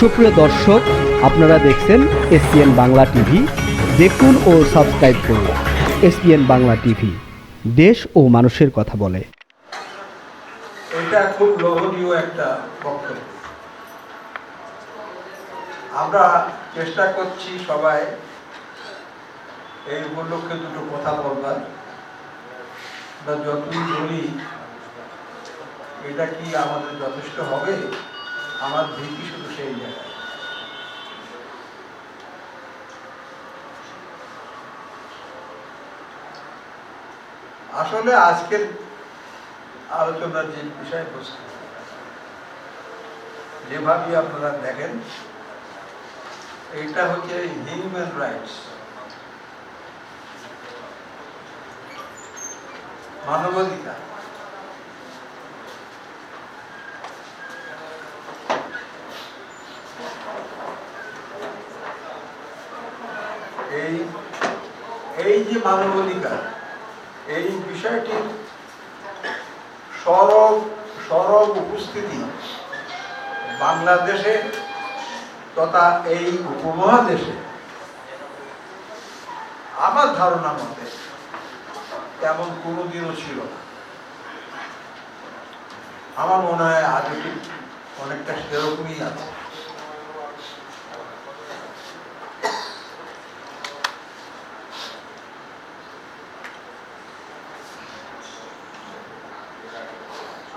সুপ্রিয় দর্শক, আপনারা দেখছেন এসপিএন বাংলা টিভি। দেখুন ও সাবস্ক্রাইব করুন এসপিএন বাংলা টিভি। দেশ ও মানুষের কথা বলে। এটা খুব লোভনীয় একটা বক্তব্য। আমরা চেষ্টা করছি সবাই এই উপলক্ষে দুটো কথা বলবার। যতই বলি, এটা কি আমাদের যথেষ্ট হবে? আমার ভীতি শুধু সেই জায়গায়। আসলে আজকের আলোচনার যে বিষয়বস্তু যেভাবে আপনারা দেখেন এটা হচ্ছে হিউম্যান রাইটস। মানবাধিকার এই এই যে মানবাধিকার, এই বিষয়টির সরব সরব উপস্থিতি বাংলাদেশে তথা এই উপমহাদেশে আমার ধারণা মতে তেমন কোনোদিনও ছিল না। আমার মনে হয় আজও অনেকটা সেরকমই আছে।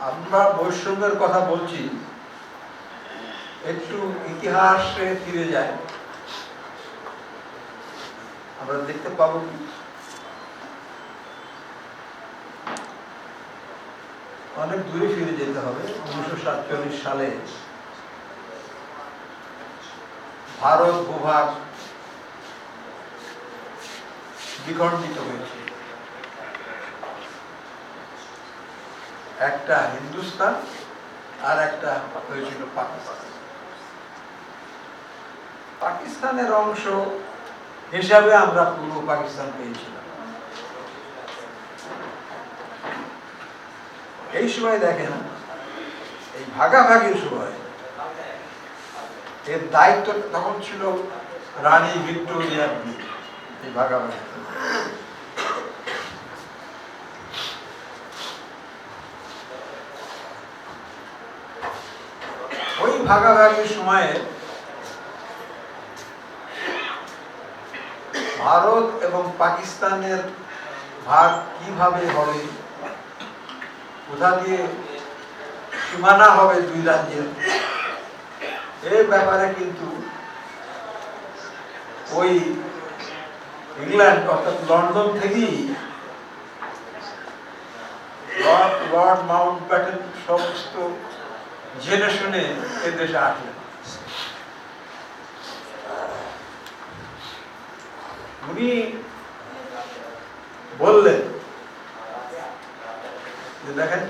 আমরা বৈষম্যের কথা বলছি, একটু ইতিহাসে ফিরে যায় আমরা দেখতে পাবো অনেক দূরে ফিরে যেতে হবে, উনিশশো সাতচল্লিশ সালে। ভারত ভূভাগ বিখণ্ডিত হয়েছে। একটা হিন্দুস্তান আর একটা হয়েছিল পাকিস্তান। পাকিস্তানের অংশ হিসাবে আমরা পূর্ব পাকিস্তান পেয়েছিলাম। এই সময় দেখেন, এই ভাগাভাগির সময় এর দায়িত্ব তখন ছিল রানী ভিক্টোরিয়ার এই ভাগাভাগি ওই ভাগাভাগির সময়ে ভারত এবং পাকিস্তানের ভাগ কীভাবে হবে কোথা দিয়ে সীমানা হবে দুই রাজ্যের। এই ব্যাপারে কিন্তু ওই ইংল্যান্ড অর্থাৎ লন্ডন থেকেই লর্ড মাউন্ট ব্যাটেন সমস্ত জেনে শুনে দেশে আসলেন উনি বললেন যে, দেখেন,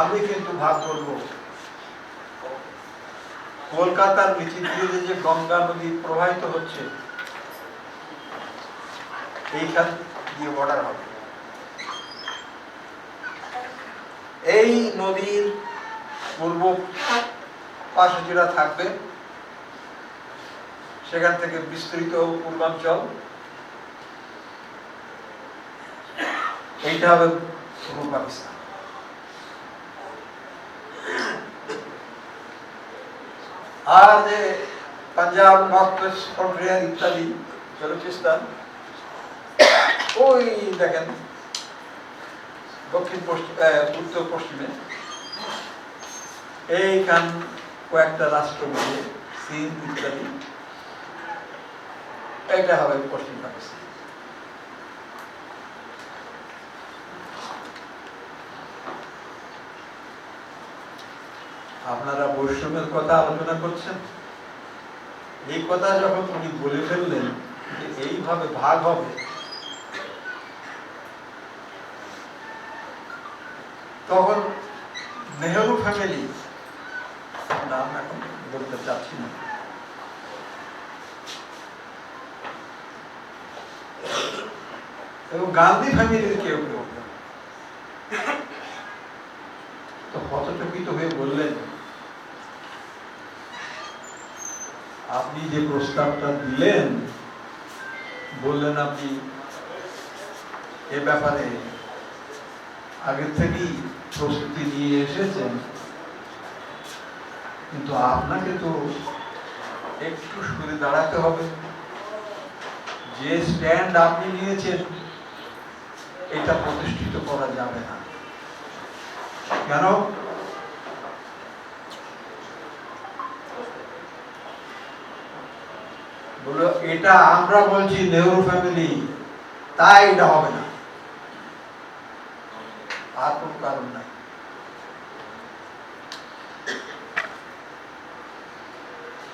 আমি কিন্তু ভাগ করব। কলকাতার নিচে দিয়ে যে গঙ্গা নদী প্রবাহিত হচ্ছে, এইখান দিয়ে বর্ডার হবে। এই নদীর পূর্ব পাশে যেটা থাকবে। সেখান থেকে বিস্তৃত পূর্বাঞ্চল। এইটা হবে পূর্ব পাকিস্তান। আর যে পাঞ্জাব নর্থ ইত্যাদি বেলুচিস্তান ওই দেখেন দক্ষিণ পশ্চিম উত্তর পশ্চিমে। এইখান কয়েকটা রাষ্ট্র মিলে, চীন ইত্যাদি। এটা হবে পশ্চিম পাকিস্তান আপনারা বৈষম্যের কথা আলোচনা করছেন? এই কথা যখন উনি বলে ফেললেন এইভাবে ভাগ হবে তখন নেহরু ফ্যামিলি নাম এখন বলতে চাচ্ছি না। এবং গান্ধী ফ্যামিলির কেউ কেউ তো হতচকিত হয়ে বললেন, আপনি যে প্রস্তাবটা দিলেন, বললেন আপনি এ ব্যাপারে আগের থেকেই প্রস্তুতি নিয়ে এসেছেন। কিন্তু আপনাকে তো একটু সরে দাঁড়াতে হবে। যে স্ট্যান্ড আপনি নিয়েছেন, এটা প্রতিষ্ঠিত করা যাবে না। কেন? এটা আমরা বলছি নেহরু ফ্যামিলি, তাই এটা হবে না আর কোনো কারণ নাই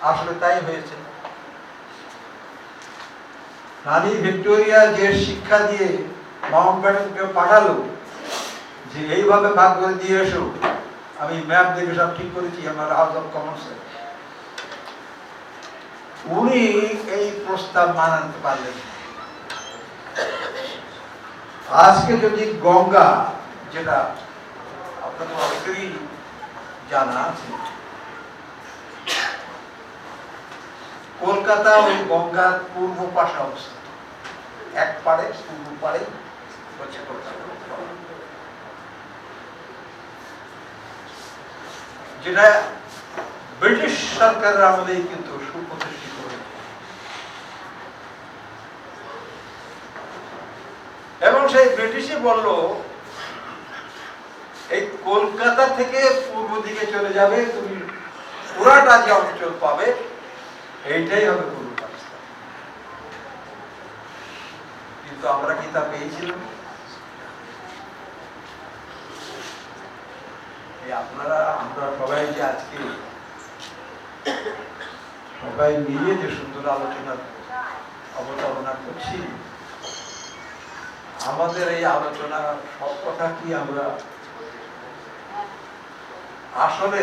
আসলে তাই হয়েছে। রানী ভিক্টোরিয়া যে শিক্ষা দিয়ে মাউন্ট ব্যাটেনকে পাঠালো, যে এইভাবে ভাগ করে দিয়ে এসো, আমি ম্যাপ দেখে সব ঠিক করেছি, আমার হাউস অফ কমার্সে উনি এই প্রস্তাব মানাতে পারলেন আজকে যদি গঙ্গা, যেটা আপনাদের অনেকেরই জানা আছে কলকাতা ওই গঙ্গার পূর্ব পাশে অবস্থিত। এক পাড়ে, পূর্ব পাড়ে হচ্ছে যেটা ব্রিটিশ সরকারের আমলেই কিন্তু সুপ্রতিষ্ঠিত এবং সেই ব্রিটিশই বলল, এই কলকাতা থেকে পূর্ব দিকে চলে যাবে, তুমি পুরাটা যে অঞ্চল পাবে এইটাই হবে পূর্ব পাকিস্তান কিন্তু আমরা কি তা পেয়েছিলাম? আপনারা, আমরা সবাই যে আজকে সবাই মিলে যে সুন্দর আলোচনা অবতারণা করছি, আমাদের এই আলোচনা সব কথা কি আমরা আসলে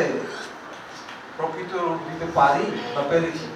প্রকৃত দিতে পারি বা পেরেছি?